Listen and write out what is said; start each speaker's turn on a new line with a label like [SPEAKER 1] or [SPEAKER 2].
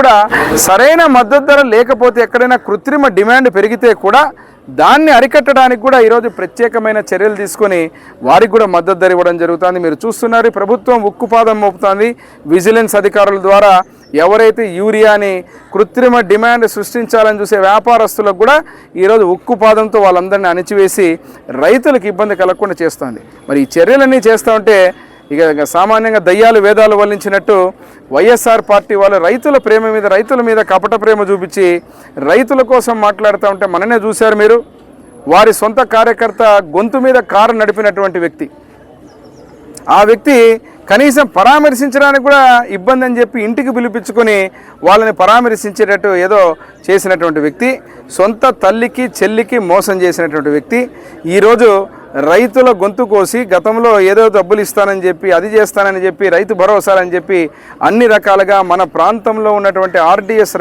[SPEAKER 1] కూడా సరైన మద్దతు ధర లేకపోతే ఎక్కడైనా కృత్రిమ డిమాండ్ పెరిగితే కూడా దాన్ని అరికట్టడానికి కూడా ఈరోజు ప్రత్యేకమైన చర్యలు తీసుకొని వారికి కూడా మద్దతు ధర ఇవ్వడం జరుగుతుంది. మీరు చూస్తున్నారు ప్రభుత్వం ఉక్కుపాదం మోపుతోంది. విజిలెన్స్ అధికారుల ద్వారా ఎవరైతే యూరియాని కృత్రిమ డిమాండ్ సృష్టించాలని చూసే వ్యాపారస్తులకు కూడా ఈరోజు ఉక్కుపాదంతో వాళ్ళందరినీ అణిచివేసి రైతులకు ఇబ్బంది కలగకుండా చేస్తుంది. మరి ఈ చర్యలన్నీ చేస్తూ ఉంటే ఇక సామాన్యంగా దయ్యాలు వేదాలు వల్లించినట్టు వైఎస్ఆర్ పార్టీ వాళ్ళు రైతుల ప్రేమ మీద రైతుల మీద కపట ప్రేమ చూపించి రైతుల కోసం మాట్లాడుతూ ఉంటే మననే చూశారు మీరు. వారి సొంత కార్యకర్త గొంతు మీద కారు నడిపినటువంటి వ్యక్తి. ఆ వ్యక్తి కనీసం పరామర్శించడానికి కూడా ఇబ్బంది అని చెప్పి ఇంటికి పిలిపించుకొని వాళ్ళని పరామర్శించేటట్టు ఏదో చేసినటువంటి వ్యక్తి సొంత తల్లికి చెల్లికి మోసం చేసినటువంటి వ్యక్తి. ఈరోజు రైతుల గొంతు కోసి గతంలో ఏదో డబ్బులు ఇస్తానని చెప్పి అది చేస్తానని చెప్పి రైతు భరోసాలని చెప్పి అన్ని రకాలుగా మన ప్రాంతంలో ఉన్నటువంటి ఆర్డీఎస్